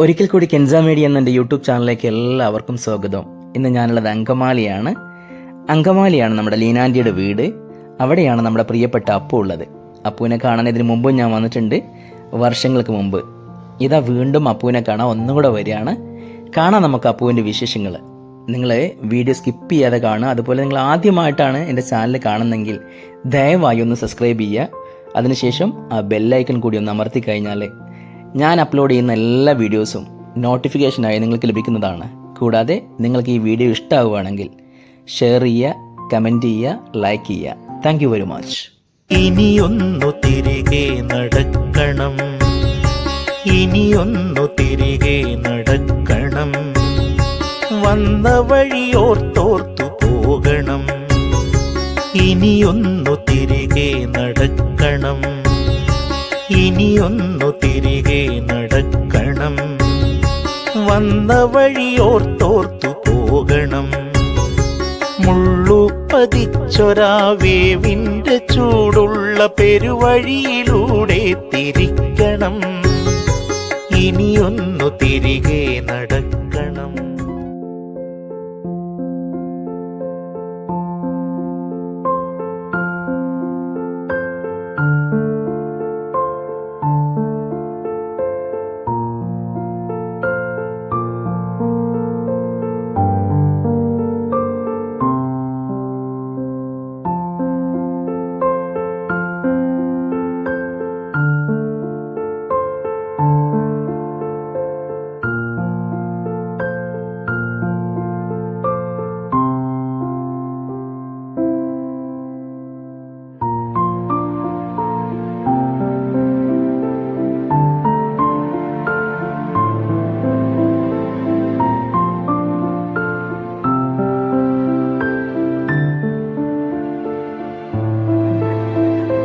ഒരിക്കൽ കൂടി കെൻസാ മീഡിയ എന്ന എന്റെ യൂട്യൂബ് ചാനലിലേക്ക് എല്ലാവർക്കും സ്വാഗതം. ഇന്ന് ഞാനുള്ളത് അങ്കമാലിയാണ്. അങ്കമാലിയാണ് നമ്മുടെ ലീനാന്റിയുടെ വീട്. അവിടെയാണ് നമ്മുടെ പ്രിയപ്പെട്ട അപ്പു ഉള്ളത്. അപ്പുവിനെ കാണാൻ ഇതിന് മുമ്പും ഞാൻ വന്നിട്ടുണ്ട്. വർഷങ്ങൾക്ക് മുമ്പ്. ഇതാ വീണ്ടും അപ്പുവിനെ കാണാൻ ഒന്നുകൂടെ വരികയാണ്. കാണാം നമുക്ക് അപ്പുവിന്റെ വിശേഷങ്ങൾ. നിങ്ങൾ വീഡിയോ സ്കിപ്പ് ചെയ്യാതെ കാണുക. അതുപോലെ നിങ്ങൾ ആദ്യമായിട്ടാണ് എന്റെ ചാനൽ കാണുന്നെങ്കിൽ ദയവായി ഒന്ന് സബ്സ്ക്രൈബ് ചെയ്യുക. അതിനുശേഷം ആ ബെല്ലൈക്കൺ കൂടി ഒന്ന് അമർത്തി കഴിഞ്ഞാൽ ഞാൻ അപ്ലോഡ് ചെയ്യുന്ന എല്ലാ വീഡിയോസും നോട്ടിഫിക്കേഷനായി നിങ്ങൾക്ക് ലഭിക്കുന്നതാണ്. കൂടാതെ നിങ്ങൾക്ക് ഈ വീഡിയോ ഇഷ്ടമാവുകയാണെങ്കിൽ ഷെയർ ചെയ്യുക കമന്റ് ചെയ്യുക ലൈക്ക് ചെയ്യുക. താങ്ക് വെരി മച്ച് ഇനിയൊന്നു തിരികെ നടക്കണം. ഇനിയൊന്നു തിരികെ നടക്കണം. വന്ന വഴിയോർത്തോർത്തു പോകണം. ഇനിയൊന്നു തിരികെ നടക്കണം. ഇനിയൊന്നു തിരികെ നടക്കണം. വന്ന വഴിയോർത്തോർത്തു പോകണം. മുള്ളു പതിച്ചൊരാ ചൂടുള്ള പെരുവഴിയിലൂടെ തിരിക്കണം. ഇനിയൊന്നു തിരികെ നടക്കണം.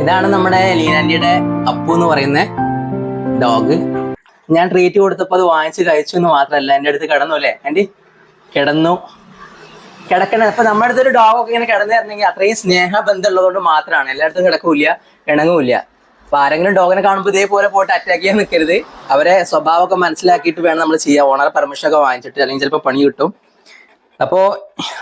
ഇതാണ് നമ്മുടെ ലീനാൻഡിയുടെ അപ്പു എന്ന് പറയുന്ന ഡോഗ്. ഞാൻ ട്രീറ്റ് കൊടുത്തപ്പോൾ അത് വാങ്ങിച്ച് കഴിച്ചു എന്ന് മാത്രമല്ല എന്റെ അടുത്ത് കിടന്നു അല്ലേ? ആന്റി കിടന്നു. കിടക്കണ. ഇപ്പൊ നമ്മുടെ അടുത്തൊരു ഡോഗ് ഒക്കെ ഇങ്ങനെ കിടന്നിരുന്നെങ്കിൽ അത്രയും സ്നേഹബന്ധമുള്ളതുകൊണ്ട് മാത്രമാണ്. എല്ലായിടത്തും കിടക്കൂല ഇണങ്ങൂല അപ്പൊ ആരെങ്കിലും ഡോഗിനെ കാണുമ്പോൾ ഇതേപോലെ പോയിട്ട് അറ്റാക്ക് ചെയ്യാൻ നിൽക്കരുത് അവരെ സ്വഭാവമൊക്കെ മനസ്സിലാക്കിയിട്ട് വേണം നമ്മൾ ചെയ്യാൻ. ഓണർ പെർമിഷൻ ഒക്കെ വാങ്ങിച്ചിട്ട് അല്ലെങ്കിൽ ചിലപ്പോൾ പണി കിട്ടും. അപ്പോൾ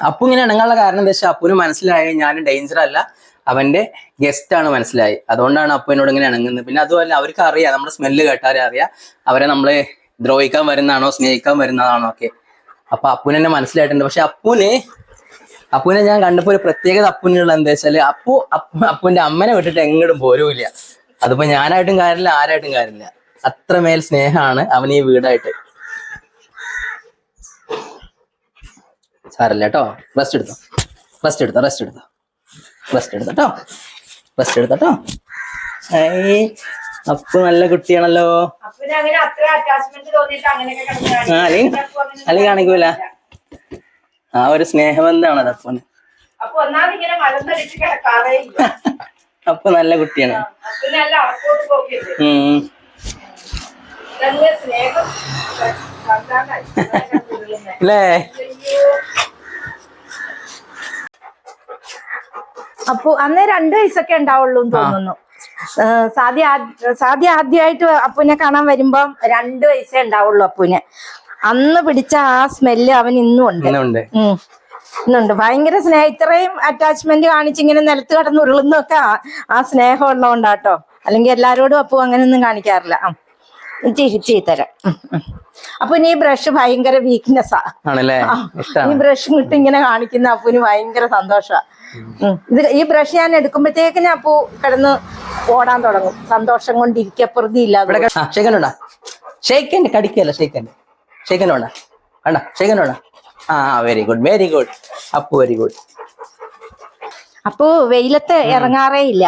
അപ്പു ഇങ്ങനെ ഇണങ്ങാനുള്ള കാരണം എന്താ വെച്ചാൽ അപ്പുവിന് മനസ്സിലായി ഞാൻ ഡേഞ്ചർ അല്ല. അവന്റെ ഗസ്റ്റ് ആണ് മനസ്സിലായി. അതുകൊണ്ടാണ് അപ്പു എന്നോട് ഇങ്ങനെ ഇണങ്ങുന്നത്. പിന്നെ അതുമല്ല അവർക്ക് അറിയാം നമ്മുടെ സ്മെല്ല് കേട്ടാലേ അറിയാം. അവരെ നമ്മൾ ദ്രോഹിക്കാൻ വരുന്നതാണോ സ്നേഹിക്കാൻ വരുന്നതാണോ ഒക്കെ. അപ്പൊ അപ്പുനെ എന്നെ മനസ്സിലായിട്ടുണ്ട്. പക്ഷെ അപ്പുന് ഞാൻ കണ്ടപ്പോ ഒരു പ്രത്യേകത അപ്പുനുള്ള എന്താ വെച്ചാൽ അപ്പു അപ്പു- അപ്പുവിന്റെ അമ്മനെ വിട്ടിട്ട് എങ്ങോട്ടും പോരൂല്ല. അതിപ്പോ ഞാനായിട്ടും കാര്യമില്ല ആരായിട്ടും കാര്യമില്ല. അത്രമേൽ സ്നേഹമാണ് അവൻ ഈ വീടായിട്ട്. സാരല്ല കേട്ടോ. റെസ്റ്റ് എടുത്തോ? റെസ്റ്റ് എടുത്തോ? റെസ്റ്റ് എടുത്തോ? റെസ്റ്റ് എടുത്തോ? റെസ്റ്റ് എടുത്തോ? അപ്പു നല്ല കുട്ടിയാണല്ലോ. അല്ലെങ്കിൽ അല്ലെങ്കിൽ കാണിക്കൂല. ആ ഒരു സ്നേഹബന്ധാണ് അത് അപ്പുന് അപ്പൊ നല്ല കുട്ടിയാണ്. ഉം. അല്ലേ അപ്പൊ അന്ന് രണ്ടു വയസ്സൊക്കെ ഉണ്ടാവുള്ളൂ എന്ന് തോന്നുന്നു. സാദ്യ സാദ്യ ആദ്യമായിട്ട് അപ്പുവിനെ കാണാൻ വരുമ്പം രണ്ടു വയസ്സേ ഉണ്ടാവുള്ളൂ അപ്പുവിനെ. അന്ന് പിടിച്ച ആ സ്മെല്ല് അവൻ ഇന്നും ഉണ്ട്. ഇന്നുണ്ട് ഉം. ഇന്നുണ്ട് ഭയങ്കര സ്നേഹം. ഇത്രയും അറ്റാച്ച്മെന്റ് കാണിച്ച് ഇങ്ങനെ നിലത്ത് കടന്ന് ഉരുളുന്നൊക്കെ ആ- സ്നേഹം ഉള്ളതുകൊണ്ടാട്ടോ അല്ലെങ്കിൽ എല്ലാരോടും അപ്പു അങ്ങനെയൊന്നും കാണിക്കാറില്ല. തരാം. അപ്പൊ ഈ ബ്രഷ് ഭയങ്കര വീക്ക്നെസ് ആണല്ലേ? ഈ ബ്രഷ് ഇട്ട് ഇങ്ങനെ കാണിക്കുന്ന അപ്പുന് ഭയങ്കര സന്തോഷമാണ് ഇത് ഈ ബ്രഷ് ഞാൻ എടുക്കുമ്പോഴത്തേക്കിന് അപ്പു കിടന്ന് ഓടാൻ തുടങ്ങും. സന്തോഷം കൊണ്ട് ഇരിക്കപ്രതി ഇല്ലാതെ ഉണ്ടാ? ഷെയ്ക്കന്റെ കടിക്കല്ല ഷെയ്ക്കന്റെ ഷെയ്ക്കന്റെ ഉണ്ടാ കണ്ട ആ very good very good Appu very good Appu വെയിലത്ത് ഇറങ്ങാറേ ഇല്ല.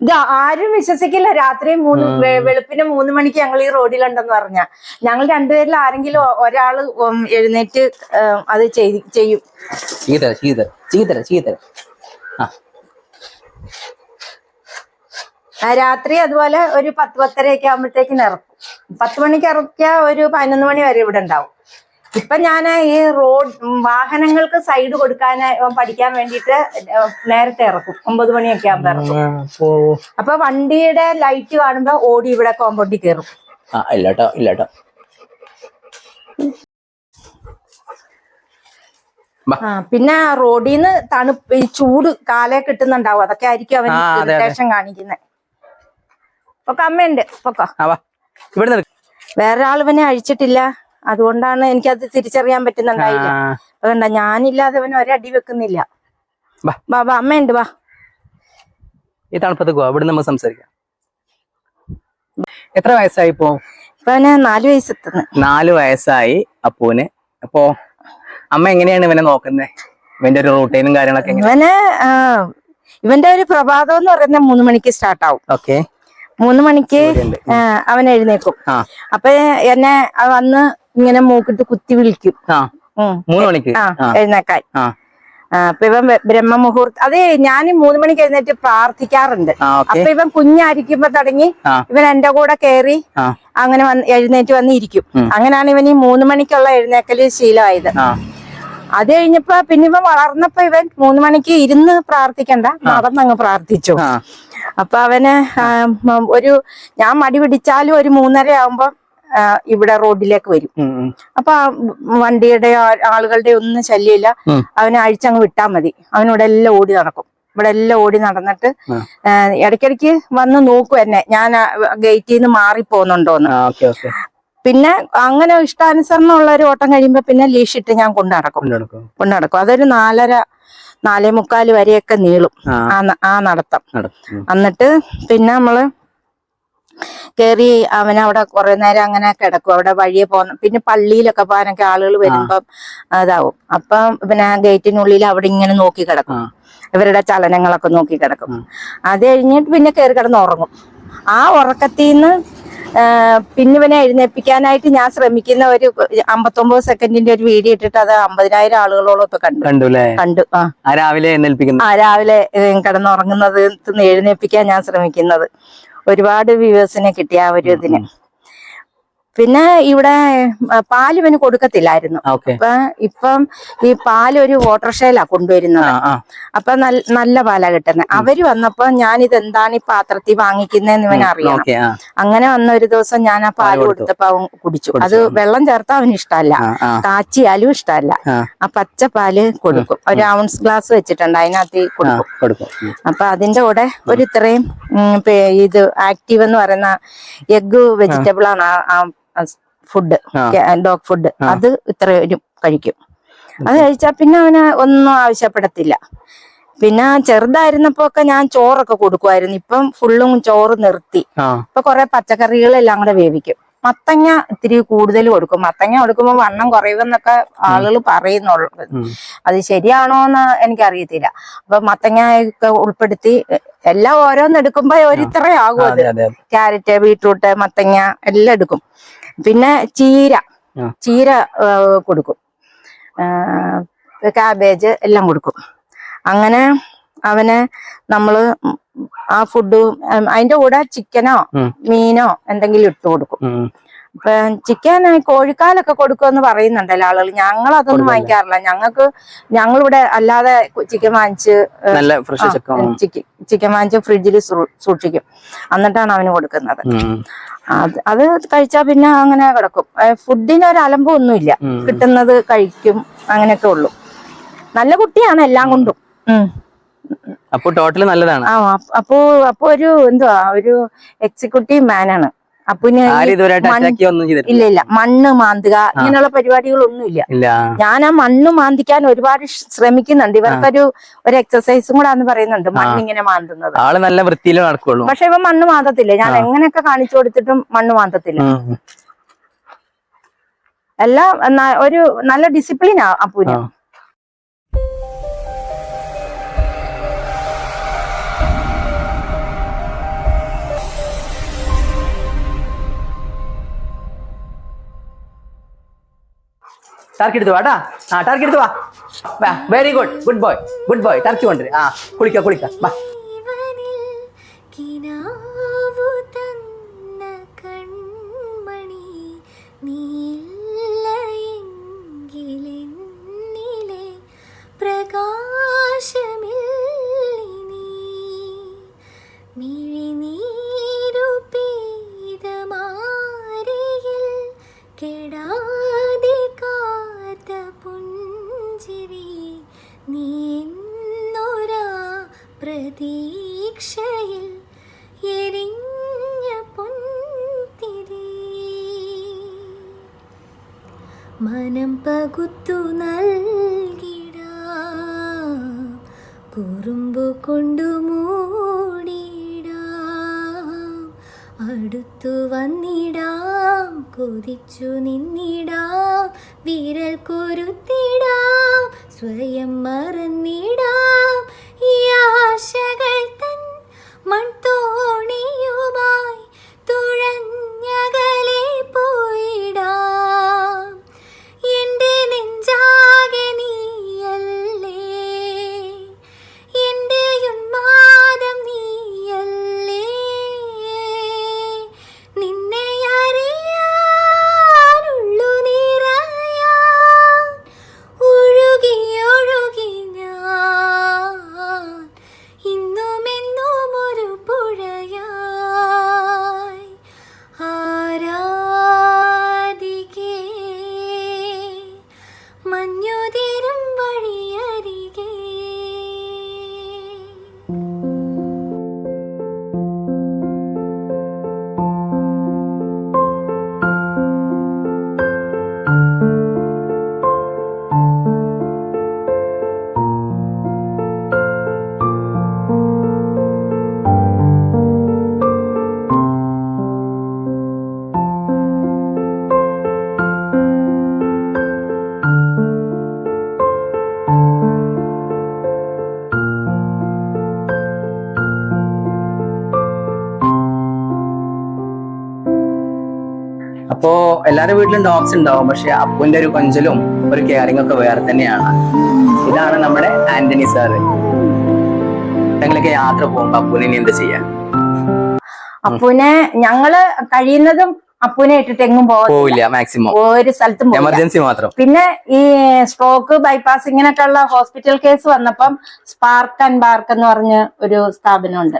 ഇത് ആരും വിശ്വസിക്കില്ല. രാത്രി മൂന്ന് വെളുപ്പിന് മൂന്ന് മണിക്ക് ഞങ്ങൾ ഈ റോഡിലുണ്ടെന്ന് പറഞ്ഞ. ഞങ്ങൾ രണ്ടുപേരിൽ ആരെങ്കിലും ഒരാൾ എഴുന്നേറ്റ് അത് ചെയ്യും. രാത്രി അതുപോലെ ഒരു പത്ത് പത്തരയൊക്കെ ആകുമ്പോഴത്തേക്കിന് ഇറക്കും. പത്ത് മണിക്ക് ഇറക്കിയ ഒരു പതിനൊന്ന് മണി വരെ ഇവിടെ ഉണ്ടാവും. ഇപ്പൊ ഞാൻ ഈ റോഡ് വാഹനങ്ങൾക്ക് സൈഡ് കൊടുക്കാൻ പഠിക്കാൻ വേണ്ടിയിട്ട് നേരത്തെ ഇറക്കും. ഒമ്പത് മണിയൊക്കെ ആകുമ്പോ ഇറക്കും. അപ്പൊ വണ്ടിയുടെ ലൈറ്റ് കാണുമ്പോ ഓടി ഇവിടെ കോമ്പൗണ്ടിൽ കയറും ആ ഇല്ല കേട്ടോ ഇല്ല കേട്ടോ ആ പിന്നെ റോഡിൽ നിന്ന് തണുപ്പ് ഈ ചൂട് കാലേ കിട്ടുന്നുണ്ടാവും. അതൊക്കെ ആയിരിക്കും അവൻ. ഇറിറ്റേഷൻ കാണിക്കുന്നത് പൊക്ക അമ്മയുണ്ട്. പൊക്ക. ആ വാ. ഇവിടെ നിൽക്ക്. വേറെ ആൾ ഇവനെ അഴിച്ചിട്ടില്ല. അതുകൊണ്ടാണ് എനിക്കത് തിരിച്ചറിയാൻ പറ്റുന്നുണ്ടായില്ല. അതുകൊണ്ടാ ഞാനില്ലാതെ അവൻ ഒരടി വെക്കുന്നില്ല. വാ. വാ വാ അമ്മയുണ്ട് വാ. ഈ തണുപ്പത്തേക്ക് അവിടെ ഇവിടെ നമുക്ക് സംസാരിക്കാം. എത്ര വയസ്സായി ഇപ്പോ? നാല് വയസ്സെത്തുന്നു. നാല് വയസ്സായി അപ്പൂന് അപ്പോ അമ്മ എങ്ങനെയാണ് ഇവനെ നോക്കുന്നത് ഇവന്റെ ഒരു റൂട്ടീനും കാര്യങ്ങളൊക്കെ ഇവന് ഇവന്റെ ഒരു പ്രഭാതം എന്ന് പറയുന്നത് മൂന്ന് മണിക്ക് സ്റ്റാർട്ട് ആവും. ഓക്കെ. മൂന്ന് മണിക്ക് അവൻ എഴുന്നേക്കും അപ്പൊ എന്നെ വന്ന് ഇങ്ങനെ മൂക്കിട്ട് കുത്തി വിളിക്കും. ആ. മൂന്ന് മണിക്ക് എഴുന്നേക്കാൻ. അപ്പൊ ഇവൻ ബ്രഹ്മ മുഹൂർത്തം അത് ഞാൻ മൂന്ന് മണിക്ക് എഴുന്നേറ്റ് പ്രാർത്ഥിക്കാറുണ്ട്. അപ്പൊ ഇവൻ കുഞ്ഞായിരിക്കുമ്പോ തുടങ്ങി ഇവൻ എന്റെ കൂടെ കേറി അങ്ങനെ വന്ന് എഴുന്നേറ്റ് വന്നിരിക്കും. അങ്ങനെയാണ് ഇവൻ ഈ മൂന്ന് മണിക്കുള്ള എഴുന്നേക്കൽ ശീലമായത്. അത് കഴിഞ്ഞപ്പോ പിന്നെ ഇവൻ വളർന്നപ്പോ ഇവൻ മൂന്ന് മണിക്ക് ഇരുന്ന് പ്രാർത്ഥിക്കണ്ട നടന്നങ്ങ് പ്രാർത്ഥിച്ചു. അപ്പൊ അവന് ഒരു ഞാൻ മടി പിടിച്ചാലും ഒരു മൂന്നര ആവുമ്പോ ഇവിടെ റോഡിലേക്ക് വരും. അപ്പൊ വണ്ടിയുടെ ആളുകളുടെ ഒന്നും ശല്യമില്ല. അവനെ അഴിച്ചങ്ങ് വിട്ടാ മതി. അവനിവിടെ എല്ലാം ഓടി നടക്കും. ഇവിടെ എല്ലാം ഓടി നടന്നിട്ട് ഇടയ്ക്കിടയ്ക്ക് വന്ന് നോക്കും എന്നെ. ഞാൻ ഗേറ്റിൽ നിന്ന് മാറി പോകുന്നുണ്ടോന്ന് ആ ഓക്കെ ഓക്കെ. പിന്നെ അങ്ങനെ ഇഷ്ടാനുസരണം ഉള്ള ഒരു ഓട്ടം കഴിയുമ്പോ പിന്നെ ലീഷിട്ട് ഞാൻ കൊണ്ടു നടക്കും കൊണ്ടുനടക്കും കൊണ്ടു നടക്കും അതൊരു നാലര നാലേ മുക്കാൽ വരെയൊക്കെ നീളും. ആ. നടത്തം. എന്നിട്ട് പിന്നെ നമ്മൾ കേറി അവൻ അവിടെ കുറെ നേരം അങ്ങനെ കിടക്കും. അവിടെ വഴിയെ പോകുന്ന പിന്നെ പള്ളിയിലൊക്കെ പോകാനൊക്കെ ആളുകൾ വരുമ്പം അതാവും. അപ്പം പിന്നെ ഗേറ്റിനുള്ളിൽ അവിടെ ഇങ്ങനെ നോക്കി കിടക്കും. ഇവരുടെ ചലനങ്ങളൊക്കെ നോക്കി കിടക്കും. അത് കഴിഞ്ഞിട്ട് പിന്നെ കയറി കിടന്ന് ഉറങ്ങും. ആ ഉറക്കത്തിൽ നിന്ന് പിന്നെ ഇവനെ എഴുന്നേൽപ്പിക്കാനായിട്ട് ഞാൻ ശ്രമിക്കുന്ന ഒരു അമ്പത്തൊമ്പത് സെക്കൻഡിന്റെ ഒരു വീഡിയോ ഇട്ടിട്ട് അത് അമ്പതിനായിരം ആളുകളോളം ഇപ്പൊ കണ്ടു. കണ്ടു കണ്ടു. ആ. രാവിലെ എഴുന്നേൽപ്പിക്കുന്നു ആ രാവിലെ കിടന്നുറങ്ങുന്നത് എഴുന്നേൽപ്പിക്കാൻ ഞാൻ ശ്രമിക്കുന്നത്. ഒരുപാട് വ്യൂവേഴ്സിനെ കിട്ടിയ ആ ഒരു ഇതിന്. പിന്നെ ഇവിടെ ആ, പാൽ ഇവന് കൊടുക്കത്തില്ലായിരുന്നു. അപ്പൊ ഇപ്പം ഈ പാൽ ഒരു ഓട്ടോറിക്ഷയിലാ കൊണ്ടുവരുന്നത്. ആ ആ. അപ്പൊ നല്ല പാലാ കിട്ടുന്നത് അവർ വന്നപ്പോ ഞാൻ ഇത് എന്താണ് ഈ പാത്രത്തിൽ വാങ്ങിക്കുന്നതെന്ന് ഇവൻ അറിയാം അങ്ങനെ വന്ന ഒരു ദിവസം ഞാൻ ആ പാൽ കൊടുത്തു. കൊടുത്തപ്പോ അവൻ കുടിച്ചു. അത് വെള്ളം ചേർത്താ അവന് ഇഷ്ടമല്ല. ആ ആ. കാച്ചിയാലും ഇഷ്ടമല്ല. ആ. ആ പച്ച പാൽ കൊടുക്കും. ഒരു ഔൺസ് ഗ്ലാസ് വെച്ചിട്ടുണ്ട്. അതിനകത്ത് ആ കൊടുക്കും. അപ്പൊ അതിന്റെ കൂടെ ഒരു ഇത്രയും ഇത് ആക്റ്റീവ് എന്ന് പറയുന്ന എഗ് വെജിറ്റബിൾ ആണ് ഫുഡ്. ഡോഗ് ഫുഡ് അത് ഇത്രയും കഴിക്കും. അത് കഴിച്ചാൽ പിന്നെ അവന് ഒന്നും ആവശ്യപ്പെടത്തില്ല. പിന്നെ ചെറുതായിരുന്നപ്പോ ഒക്കെ ഞാൻ ചോറൊക്കെ കൊടുക്കുമായിരുന്നു ഇപ്പം ഫുള്ളും ചോറ് നിർത്തി. ഇപ്പൊ കുറെ പച്ചക്കറികളെല്ലാം കൂടെ വേവിക്കും. മത്തങ്ങ ഇത്തിരി കൂടുതൽ കൊടുക്കും. മത്തങ്ങ കൊടുക്കുമ്പോൾ വണ്ണം കുറയുമെന്നൊക്കെ ആളുകൾ പറയുന്നുള്ളു. അത് ശരിയാണോ എന്ന് എനിക്കറിയത്തില്ല. അപ്പൊ മത്തങ്ങ ഒക്കെ ഉൾപ്പെടുത്തി എല്ലാം ഓരോന്നെടുക്കുമ്പോ എടുക്കുമ്പോ ഒരു ഇത്ര ആകും അത്. അതെ അതെ അതെ. ക്യാരറ്റ് ബീട്രൂട്ട് മത്തങ്ങ എല്ലാം എടുക്കും. പിന്നെ ചീര. ചീര കൊടുക്കും. കാബേജ് എല്ലാം കൊടുക്കും. അങ്ങനെ അവന് നമ്മൾ ആ ഫുഡ് അതിന്റെ കൂടെ ചിക്കനോ. മീനോ എന്തെങ്കിലും ഇട്ട് കൊടുക്കും. ചിക്കൻ കോഴിക്കാലൊക്കെ കൊടുക്കുമെന്ന് പറയുന്നുണ്ടല്ലോ ആളുകൾ. ഞങ്ങൾ അതൊന്നും വാങ്ങിക്കാറില്ല. ഞങ്ങൾക്ക് ഞങ്ങളിവിടെ അല്ലാതെ ചിക്കൻ വാങ്ങിച്ച് ചിക്കൻ വാങ്ങിച്ച് ഫ്രിഡ്ജിൽ സൂക്ഷിക്കും. എന്നിട്ടാണ് അവന് കൊടുക്കുന്നത്. അത് അത് കഴിച്ചാൽ പിന്നെ അങ്ങനെ കിടക്കും. ഫുഡിന് ഒരു അലമ്പൊന്നുമില്ല. ഒന്നുമില്ല കിട്ടുന്നത് കഴിക്കും അങ്ങനെയൊക്കെ ഉള്ളു. നല്ല കുട്ടിയാണ് എല്ലാം കൊണ്ടും. അപ്പൊ ടോട്ടൽ നല്ലതാണ്. ആ അപ്പ- അപ്പോ ഒരു എന്തുവാ ഒരു എക്സിക്യൂട്ടീവ് മാനാണ് ചെയ്തിട്ടില്ല. ഇല്ല ഇല്ല. മണ്ണ് മാന്തുക ഇങ്ങനെയുള്ള പരിപാടികളൊന്നും ഇല്ല. ഇല്ല ഞാൻ ആ മണ്ണ് മാന്തിക്കാൻ ഒരുപാട് ശ്രമിക്കുന്നുണ്ട്. ഇവർക്കൊരു ഒരു എക്സസൈസും കൂടെ എന്ന് പറയുന്നുണ്ട് മണ്ണിങ്ങനെ മാന്തുന്നത്. ആൾ നല്ല വൃത്തിയിലേ നടക്കുള്ളൂ. പക്ഷെ ഇവ മണ്ണ് മാന്തത്തില്ല. ഞാൻ എങ്ങനെയൊക്കെ കാണിച്ചു കൊടുത്തിട്ടും മണ്ണ് മാന്തത്തില്ല. എല്ലാം ഒരു നല്ല ഡിസിപ്ലിനാ അപ്പൂന് ആ. ടർക്കി എടുത്തു വാട്ടാ ആ ടർക്കി എടുത്തു വാ very good good boy good boy turkey കൊണ്ടുവരും ആ കുളിക്ക കുളിക്ക വന്നിടാം കൊതിച്ചു നിന്നിടാം വിരൽ കൊരുത്തിടാം സ്വയം മറന്നിടാം. ഈ ആശകൾ തൻ മൺതോണിയുമായി എല്ലാവരുടെ വീട്ടിലും ഡോഗ്സ് ഉണ്ടാവും പക്ഷെ അപ്പുവിന്റെ ഒരു കൊഞ്ചലും ഒരു കെയറിംഗ് ഒക്കെ വേറെ തന്നെയാണ്. ഇതാണ് നമ്മുടെ ആന്റണി സാറ് ഞങ്ങളൊക്കെ യാത്ര പോകുമ്പോ അപ്പുവിനെ എന്ത് ചെയ്യാ അപ്പുവിനെ ഞങ്ങൾ കഴിയുന്നതും അപ്പൂനെ ഇട്ടിട്ട് എങ്ങും പോകില്ല പോവില്ല മാക്സിമം ഒരു സ്ഥലത്തും എമർജൻസി മാത്രം. പിന്നെ ഈ സ്ട്രോക്ക് ബൈപ്പാസ് ഇങ്ങനെയൊക്കെ ഉള്ള ഹോസ്പിറ്റൽ കേസ് വന്നപ്പം സ്പാർക്ക് ആൻഡ് ബാർക്ക് എന്ന് പറഞ്ഞ ഒരു സ്ഥാപനമുണ്ട്.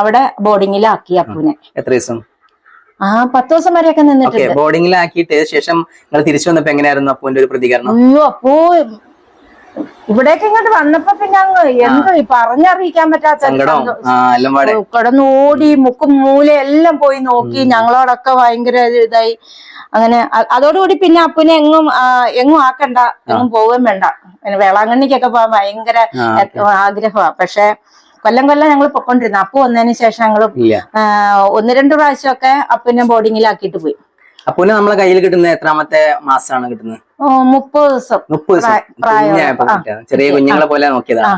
അവിടെ ബോർഡിങ്ങിലാക്കി അപ്പൂനെ എത്ര ദിവസം? ആ പത്ത് ദിവസം വരെയൊക്കെ നിന്നിട്ട് നിന്നിട്ടുണ്ട് ബോർഡിങ്ങിലാക്കിയിട്ട് ശേഷം നിങ്ങൾ തിരിച്ചു വന്നപ്പോ എങ്ങനെയായിരുന്നു അപ്പുവിന്റെ ഒരു പ്രതികരണം? അയ്യോ അപ്പൂ ഇവിടേക്ക് ഇങ്ങോട്ട് വന്നപ്പോ പിന്നെ അങ്ങ് എന്ത് പറഞ്ഞറിയിക്കാൻ പറ്റാത്ത കിടന്നോടി മുക്കും മൂല എല്ലാം പോയി നോക്കി ഞങ്ങളോടൊക്കെ ഭയങ്കര ഇതായി. അങ്ങനെ അതോടുകൂടി പിന്നെ അപ്പനെ എങ്ങും എങ്ങും ആക്കണ്ട എങ്ങും പോവുകയും വേണ്ട. വേളാങ്കണ്ണിക്കൊക്കെ പോകാൻ ഭയങ്കര ആഗ്രഹമാണ് പക്ഷെ കൊല്ലം കൊല്ലം ഞങ്ങൾ പൊക്കോണ്ടിരുന്നു. അപ്പു വന്നതിന് ശേഷം ഞങ്ങൾ ഒന്ന് രണ്ട് പ്രാവശ്യമൊക്കെ അപ്പുനെ ബോർഡിങ്ങിലാക്കിയിട്ട് പോയി. അപ്പുവിനെ നമ്മളെ കയ്യിൽ കിട്ടുന്ന എത്രാമത്തെ മാസമാണ് കിട്ടുന്നത്? മുപ്പത് ദിവസം മുപ്പത് ദിവസം. ചെറിയ കുഞ്ഞുങ്ങളെ പോലെ നോക്കിയതാണ്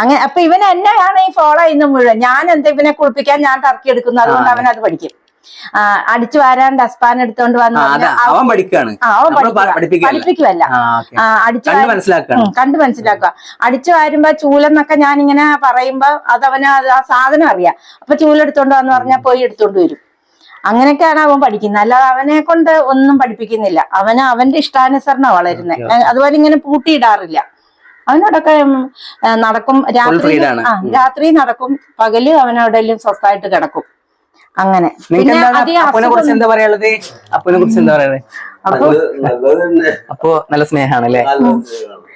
അങ്ങനെ അപ്പൊ ഇവൻ എന്നെയാണ് ഈ ഫോളോ ചെയ്യുന്ന മുഴുവൻ. ഞാൻ എന്താ ഇവനെ കുളിപ്പിക്കാൻ ഞാൻ ടർക്കി എടുക്കുന്നത് അതുകൊണ്ട് അവൻ അത് പഠിക്കും. അടിച്ചു വാരാൻ ഡസ്പാൻ എടുത്തോണ്ട് വന്ന് അവൻ. പഠിപ്പിക്കുവല്ല. കണ്ടു അടിച്ചു മനസ്സിലാക്കുക. അടിച്ചു വാരുമ്പോ ചൂലെന്നൊക്കെ ഞാൻ ഇങ്ങനെ പറയുമ്പോ അത് അവന് ആ സാധനം അറിയാം. അപ്പൊ ചൂലെടുത്തോണ്ട് വന്ന് പറഞ്ഞാൽ പോയി എടുത്തോണ്ട് വരും. അങ്ങനെയൊക്കെയാണ് അവൻ പഠിക്കുന്നത്. അല്ലാതെ അവനെ കൊണ്ട് ഒന്നും പഠിപ്പിക്കുന്നില്ല. അവന് അവന്റെ ഇഷ്ടാനുസരണം വളരുന്നത് അതുപോലെ ഇങ്ങനെ പൂട്ടിയിടാറില്ല. അവനോടൊക്കെ നടക്കും. രാത്രി രാത്രി നടക്കും. പകൽ അവനോടെല്ലാം സ്വസ്ഥമായിട്ട് കിടക്കും. അങ്ങനെ. നിങ്ങൾക്ക് എന്താണ് അധികം അപ്പുനെ കുറിച്ച് എന്താ പറയാനുള്ളത് അപ്പുനെ കുറിച്ച് എന്താ പറയുന്നത് അപ്പൊ നല്ല സ്നേഹാണ്. അല്ലേ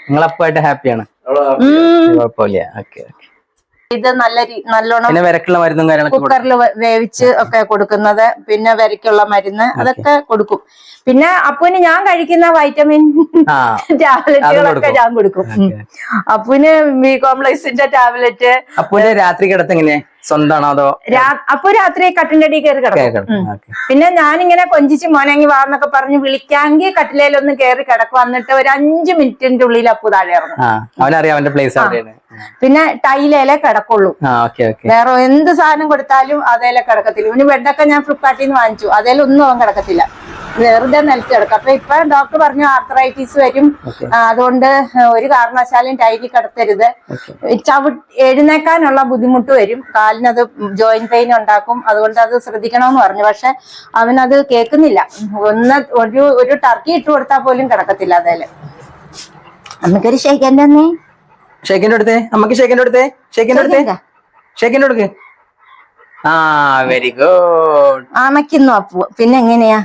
നിങ്ങൾ അപ്പായിട്ട് ഹാപ്പിയാണ് കുഴപ്പമില്ല. ഓക്കെ ഇത് നല്ല നല്ലോണം പിന്നെ വിരക്കുള്ള മരുന്നും കാര്യങ്ങളൊക്കെ കുക്കറിൽ വേവിച്ച് ഒക്കെ കൊടുക്കുന്നത് പിന്നെ വരക്കുള്ള മരുന്ന് അതൊക്കെ കൊടുക്കും. പിന്നെ അപ്പുവിന് ഞാൻ കഴിക്കുന്ന വൈറ്റമിൻ ആ. ടാബ്ലറ്റുകളൊക്കെ ഞാൻ കൊടുക്കും. അപ്പുവിന് ബി കോംപ്ലക്സിന്റെ ടാബ്ലറ്റ്. അപ്പുവിന്റെ രാത്രി കിടത്ത് എങ്ങനെ സ്വന്തമാണോ അതോ അപ്പൊ രാത്രി കട്ടിന്റെ അടി കയറി കിടക്കും. പിന്നെ ഞാനിങ്ങനെ കൊഞ്ചിച്ച് മോനങ്ങി വാന്നൊക്കെ പറഞ്ഞ് വിളിക്കാമെങ്കിൽ കട്ടിലേലൊന്ന് കയറി കിടക്കും. എന്നിട്ട് ഒരു അഞ്ചു മിനിറ്റിന്റെ ഉള്ളിൽ അപ്പു താഴെ ഇറങ്ങും. പ്ലേസ് പിന്നെ ടൈലേലെ കിടക്കുള്ളൂ. വേറെ എന്ത് സാധനം കൊടുത്താലും അതേലെ കിടക്കത്തില്ല. ഇവന് ബെഡൊക്കെ ഞാൻ ഫ്ലിപ്കാർട്ടിൽ നിന്ന് വാങ്ങിച്ചു. അതേലൊന്നും അവൻ കിടക്കത്തില്ല. വെറുതെ നിലത്ത് കിടക്കും. അപ്പൊ ഇപ്പൊ ഡോക്ടർ പറഞ്ഞു ആർത്രൈറ്റിസ് വരും. അതുകൊണ്ട് ഒരു കാരണവശാലും ടൈറ്റിൽ കിടത്തരുത്. ചവി എഴുന്നേക്കാനുള്ള ബുദ്ധിമുട്ട് വരും. കാലിനത് ജോയിന്റ് പെയിൻ ഉണ്ടാക്കും. അതുകൊണ്ട് അത് ശ്രദ്ധിക്കണമെന്ന് പറഞ്ഞു. പക്ഷെ അവനത് കേൾക്കുന്നില്ല. ഒന്ന് ഒരു ഒരു ടർക്കി ഇട്ട് കൊടുത്താൽ പോലും കിടക്കത്തില്ല അതേൽ നമുക്കൊരു ഷെയ്ക്കന്റെ തന്നെ. ഷേക്കിന്റെ അടുത്തേ നമുക്ക് ഷേക്കിന്റെ അടുത്തേ ഷേക്കിന്റെ അടുത്തേ ഷേക്കിന്റെ അടുക്ക് ആ വെരി ഗുഡ് അണയ്ക്കുന്നു അപ്പു പിന്നെ എങ്ങനെയാ?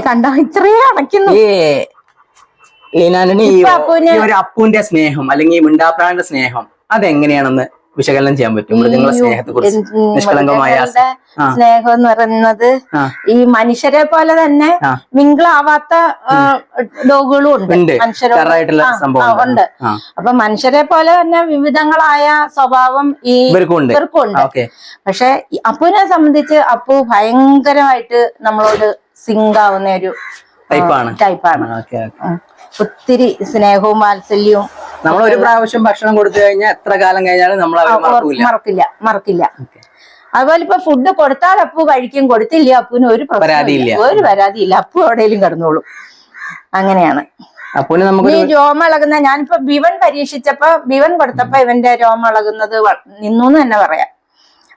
കണ്ടോ? ഇത്രയും അടയ്ക്കുന്നു. ലീനാന്റണി ഒരു അപ്പുവിന്റെ സ്നേഹം അല്ലെങ്കിൽ മിണ്ടാപ്രാണിന്റെ സ്നേഹം അതെങ്ങനെയാണെന്ന് വിശകലനം ചെയ്യാൻ പറ്റും? മൃഗങ്ങളെ സ്നേഹത്തെ കുറിച്ച് നിഷ്കളങ്കമായ സ്നേഹം എന്ന് പറയുന്നത്? ഈ മനുഷ്യരെ പോലെ തന്നെ. മിങ്കിളാവാത്ത ഡോഗുകളും ഉണ്ട്. ആ, സംഭവം ഉണ്ട്. അപ്പൊ മനുഷ്യരെ പോലെ തന്നെ വിവിധങ്ങളായ സ്വഭാവം ഈ ഇവർക്കുണ്ട് പക്ഷെ അപ്പുവിനെ സംബന്ധിച്ച് അപ്പു ഭയങ്കരമായിട്ട് നമ്മളോട് സിങ്ക് ആവുന്ന ഒരു ടൈപ്പാണ്. ടൈപ്പാണ് ഒത്തിരി സ്നേഹവും വാത്സല്യവും നമ്മൾ ഒരു പ്രാവശ്യം ഭക്ഷണം കൊടുത്തു കഴിഞ്ഞാൽ എത്ര കാലം കഴിഞ്ഞാലും നമ്മൾ മറക്കില്ല മറക്കില്ല. അതുപോലെ ഇപ്പൊ ഫുഡ് കൊടുത്താൽ അപ്പു കഴിക്കും കൊടുത്തില്ല അപ്പുവിന് ഒരു പരാതിയില്ല. ഒരു പരാതിയില്ല അപ്പു എവിടെയെങ്കിലും കിടന്നോളും. അങ്ങനെയാണ്. രോമം ഇളകുന്ന ഞാനിപ്പോ ബിവൻ പരീക്ഷിച്ചപ്പോ ബിവൻ കൊടുത്തപ്പോ ഇവന്റെ രോമം ഇളകുന്നത് നിന്നു എന്ന് തന്നെ പറയാം.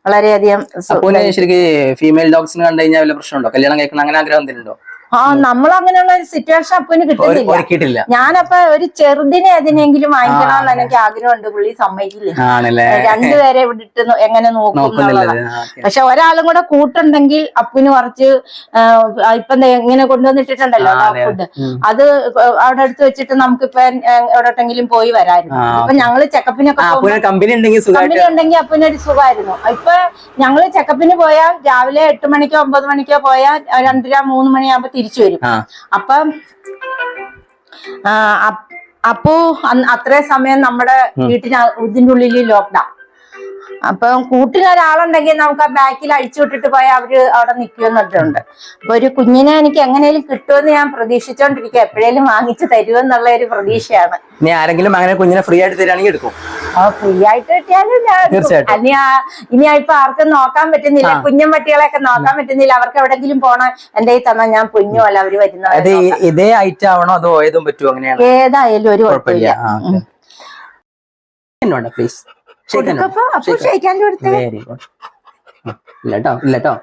വളരെയധികം ഫീമെയിൽ ഡോഗ്സിന് കണ്ടു കഴിഞ്ഞാൽ പ്രശ്നമുണ്ടോ? കല്യാണം കഴിക്കണം അങ്ങനെ ആഗ്രഹം എന്തെങ്കിലും ആ നമ്മൾ അങ്ങനെയുള്ള ഒരു സിറ്റുവേഷൻ അപ്പന് കിട്ടുന്നില്ല. ഞാനപ്പൊ ഒരു ചെറുതിനെ അതിനെങ്കിലും വാങ്ങിക്കണമെന്ന് എനിക്ക് ആഗ്രഹമുണ്ട്. പുള്ളി സമ്മതിക്കില്ല? രണ്ടുപേരെ ഇവിടിട്ട് എങ്ങനെ നോക്കും. പക്ഷെ ഒരാളും കൂടെ കൂട്ടുണ്ടെങ്കിൽ അപ്പുന് കുറച്ച് ഇപ്പൊ ഇങ്ങനെ കൊണ്ടുവന്നിട്ടുണ്ടല്ലോ ആ, ഫുഡ് അത് അവിടെ അടുത്ത് വെച്ചിട്ട് നമുക്കിപ്പൊ എവിടെട്ടെങ്കിലും പോയി വരായിരുന്നു അപ്പൊ ഇപ്പൊ ഞങ്ങൾ ചെക്കപ്പിനൊക്കെ കമ്പനി ഉണ്ടെങ്കിൽ അപ്പിനൊരു സുഖമായിരുന്നു. ഇപ്പൊ ഞങ്ങൾ ചെക്കപ്പിന് പോയാൽ രാവിലെ എട്ട് മണിക്കോ ഒമ്പത് മണിക്കോ പോയാൽ രണ്ടര മൂന്ന് മണിയാകുമ്പോ തിരിച്ചു വരും. അപ്പം അപ്പോ അത്രേ സമയം നമ്മുടെ വീട്ടിന് ഇതിന്റെ ഉള്ളിൽ ലോക്ക്ഡൌൺ അപ്പം കൂട്ടിന് ഒരാളുണ്ടെങ്കിൽ നമുക്ക് ആ ബാക്കിൽ അഴിച്ചു വിട്ടിട്ട് പോയാൽ അവർ അവിടെ നിൽക്കുമെന്നിട്ടുണ്ട് അപ്പൊ ഒരു കുഞ്ഞിനെ എനിക്ക് എങ്ങനെയും കിട്ടുമെന്ന് ഞാൻ പ്രതീക്ഷിച്ചോണ്ടിരിക്കുക എപ്പോഴേലും വാങ്ങിച്ചു തരുമെന്നുള്ള ഒരു പ്രതീക്ഷയാണ്. ഇനി ആരെങ്കിലും അങ്ങനെ കുഞ്ഞിനെ ഫ്രീ ആയിട്ട് തരാണെങ്കിൽ എടുക്കും. ആ ഫ്രീ ആയിട്ട് കിട്ടിയാലും ഞാൻ. ഇനി ഇപ്പൊ ആർക്കും നോക്കാൻ പറ്റുന്നില്ല. കുഞ്ഞും കുഞ്ഞൻ പട്ടികളെയൊക്കെ നോക്കാൻ പറ്റുന്നില്ല. അവർക്ക് എവിടെങ്കിലും പോണോ. എന്റെ കയ്യിൽ തന്നാൽ ഞാൻ കുഞ്ഞോ അല്ല അവർ വരുന്ന ഇതേ ഐറ്റം ആവണോ അതോ ഏതും പറ്റുമോ അങ്ങനെയാണ്? ഏതായാലും ഒരു കുഴപ്പമില്ല. പ്ലീസ് വെരി ഗുഡ് ഇല്ല കേട്ടോ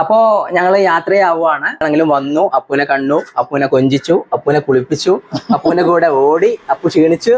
അപ്പോ ഞങ്ങൾ യാത്രയാവുകയാണ് ആണെങ്കിലും വന്നു അപ്പൂനെ കണ്ടു അപ്പൂനെ കൊഞ്ചിച്ചു അപ്പൂനെ കുളിപ്പിച്ചു അപ്പൂനെ കൂടെ ഓടി അപ്പു ക്ഷീണിച്ചു.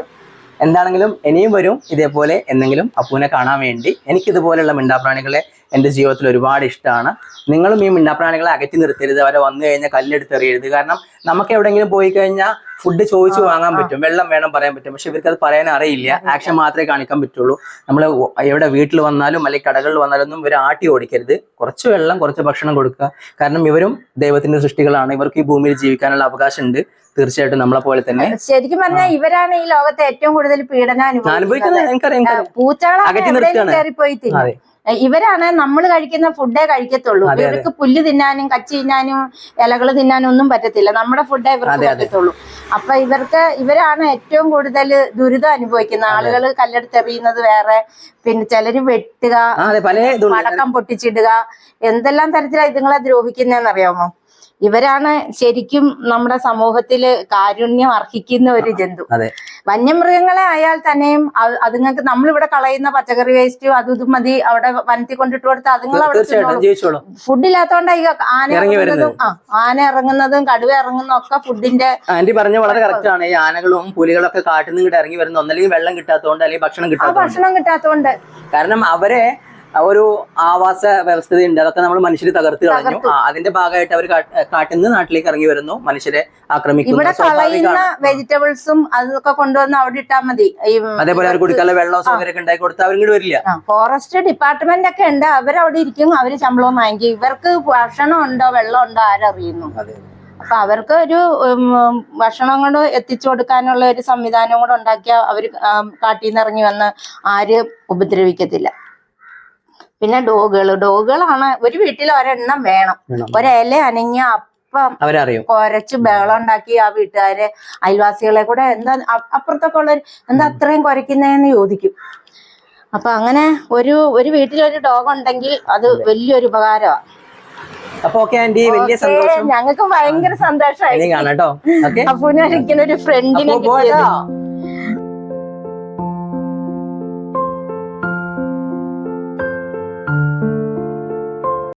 എന്താണെങ്കിലും ഇനിയും വരും. ഇതേപോലെ എന്തെങ്കിലും അപ്പൂനെ കാണാൻ വേണ്ടി. എനിക്കിതുപോലെയുള്ള മിണ്ടാപ്രാണികളെ എന്റെ ജീവിതത്തിൽ ഒരുപാട് ഇഷ്ടമാണ്. നിങ്ങളും ഈ മിണ്ടാപ്രാണികളെ അകറ്റി നിർത്തരുത്. അവരെ വന്നു കഴിഞ്ഞാൽ കല്ലെടുത്തെറിയരുത്. കാരണം നമുക്ക് എവിടെയെങ്കിലും പോയി കഴിഞ്ഞാൽ ഫുഡ് ചോദിച്ചു വാങ്ങാൻ പറ്റും വെള്ളം വേണം പറയാൻ പറ്റും. പക്ഷെ ഇവർക്ക് അത് പറയാൻ അറിയില്ല. ആക്ഷൻ മാത്രമേ കാണിക്കാൻ പറ്റുള്ളൂ. നമ്മൾ എവിടെ വീട്ടിൽ വന്നാലും അല്ലെങ്കിൽ കടകളിൽ വന്നാലും ഒന്നും ഇവർ ആട്ടി ഓടിക്കരുത്. കുറച്ച് വെള്ളം കുറച്ച് ഭക്ഷണം കൊടുക്കുക. കാരണം ഇവരും ദൈവത്തിന്റെ സൃഷ്ടികളാണ്. ഇവർക്ക് ഈ ഭൂമിയിൽ ജീവിക്കാനുള്ള അവകാശം ഉണ്ട് തീർച്ചയായിട്ടും നമ്മളെ പോലെ തന്നെ. ശരിക്കും പറഞ്ഞാൽ ഇവരാണ് ഈ ലോകത്തെ ഏറ്റവും കൂടുതൽ പീഡനം അനുഭവിക്കുന്നത് പൂച്ചകളെ അകറ്റി നിർത്തുകയാണ്. ഇവരാണ് നമ്മൾ കഴിക്കുന്ന ഫുഡേ കഴിക്കത്തുള്ളൂ. ഇവർക്ക് പുല്ല് തിന്നാനും കച്ചി തിന്നാനും ഇലകൾ തിന്നാനും ഒന്നും പറ്റത്തില്ല. നമ്മുടെ ഫുഡേ ഇവർക്ക്. പറ്റത്തുള്ളൂ. അപ്പൊ ഇവർക്ക് ഇവരാണ് ഏറ്റവും കൂടുതൽ ദുരിതം അനുഭവിക്കുന്ന ആളുകൾ കല്ലെടുത്തെറിയുന്നത് വേറെ. പിന്നെ ചിലര് വെട്ടുക പടക്കം പൊട്ടിച്ചിടുക എന്തെല്ലാം തരത്തിലാണ് ഇതുങ്ങളെ ദ്രോഹിക്കുന്നതെന്ന് അറിയാമോ ഇവരാണ് ശരിക്കും നമ്മുടെ സമൂഹത്തിൽ കാരുണ്യം അർഹിക്കുന്ന ഒരു ജന്തു. അതെ. വന്യമൃഗങ്ങളെ ആയാൽ തന്നെയും അത് അതുങ്ങൾക്ക് നമ്മളിവിടെ കളയുന്ന പച്ചക്കറി വേസ്റ്റ് അതും ഇതും മതി. അവിടെ വനത്തിൽ കൊണ്ടിട്ട് കൊടുത്ത് അതുങ്ങൾ അവിടെ ഫുഡ് ഇല്ലാത്തോണ്ട് ഈ ആന ഇറങ്ങുന്നതും ആ ആന ഇറങ്ങുന്നതും കടുവ ഇറങ്ങുന്നതും ഒക്കെ ഫുഡിന്റെ ആന്റി പറഞ്ഞ വളരെ കറക്റ്റ് ആണ്. ഈ ആനകളും പുലികളൊക്കെ കാട്ടിൽ നിന്ന് ഇറങ്ങി വരുന്ന ഒന്നല്ലെങ്കിൽ വെള്ളം കിട്ടാത്തതുകൊണ്ട് അല്ലെങ്കിൽ ഭക്ഷണം കിട്ടാത്തതുകൊണ്ട്. ഭക്ഷണം കിട്ടാത്തോണ്ട് കാരണം അവരെ ഒരു ആവാസ വ്യവസ്ഥയുണ്ട് അതൊക്കെ നമ്മൾ മനുഷ്യർ തകർത്ത് കളഞ്ഞു. അതിന്റെ ഭാഗമായിട്ട് അവർ കാട്ടിൽ നിന്ന് നാട്ടിലേക്ക് ഇറങ്ങി വരുന്നു. മനുഷ്യരെ ആക്രമിക്കുന്നു. ഇവിടെ കളയുന്ന വെജിറ്റബിൾസും അതൊക്കെ കൊണ്ടുവന്ന് അവിടെ ഇട്ടാ മതി. അതേപോലെ അവർ കുടിക്കാനുള്ള വെള്ളം സൗകര്യം ഉണ്ടായി ഉണ്ടാക്കി കൊടുത്താൽ അവരിങ്ങോട്ട് വരില്ല. ഫോറസ്റ്റ് ഡിപ്പാർട്ട്മെന്റ് ഒക്കെ ഉണ്ട്. അവരവിടെ ഇരിക്കും. അവർ ശമ്പളവും വാങ്ങിക്കും. ഇവർക്ക് ഭക്ഷണം ഉണ്ടോ വെള്ളം ഉണ്ടോ ആരറിയുന്നു അപ്പൊ അവർക്ക് ഒരു ഭക്ഷണം കൊണ്ട് എത്തിച്ചു കൊടുക്കാനുള്ള ഒരു സംവിധാനം കൂടെ ഉണ്ടാക്കിയാൽ അവർ കാട്ടിൽ നിന്ന് ഇറങ്ങി വന്ന് ആര് ഉപദ്രവിക്കത്തില്ല. പിന്നെ ഡോഗുകൾ ഡോഗുകളാണ് ഒരു വീട്ടിൽ ഒരെണ്ണം വേണം. ഒരില അനങ്ങിയ അപ്പം അവരറിയും. കുരച്ച് ബഹളം ഉണ്ടാക്കി ആ വീട്ടുകാരെ അയൽവാസികളെ കൂടെ എന്താ അപ്പുറത്തൊക്കെ ഉള്ളവർ എന്താ അത്രയും കുരയ്ക്കുന്നതെന്ന് ചോദിക്കും. അപ്പൊ അങ്ങനെ ഒരു ഒരു വീട്ടിൽ ഒരു ഡോഗ് ഉണ്ടെങ്കിൽ അത്. വലിയൊരു ഉപകാരമാണ് അപ്പൊ ഓക്കെ ആന്റി വലിയ സന്തോഷം. ഞങ്ങൾക്ക് ഭയങ്കര സന്തോഷമായി കാണാം കേട്ടോ. ഓക്കെ. അപ്പൂനെ ഒരു ഫ്രണ്ടിനെ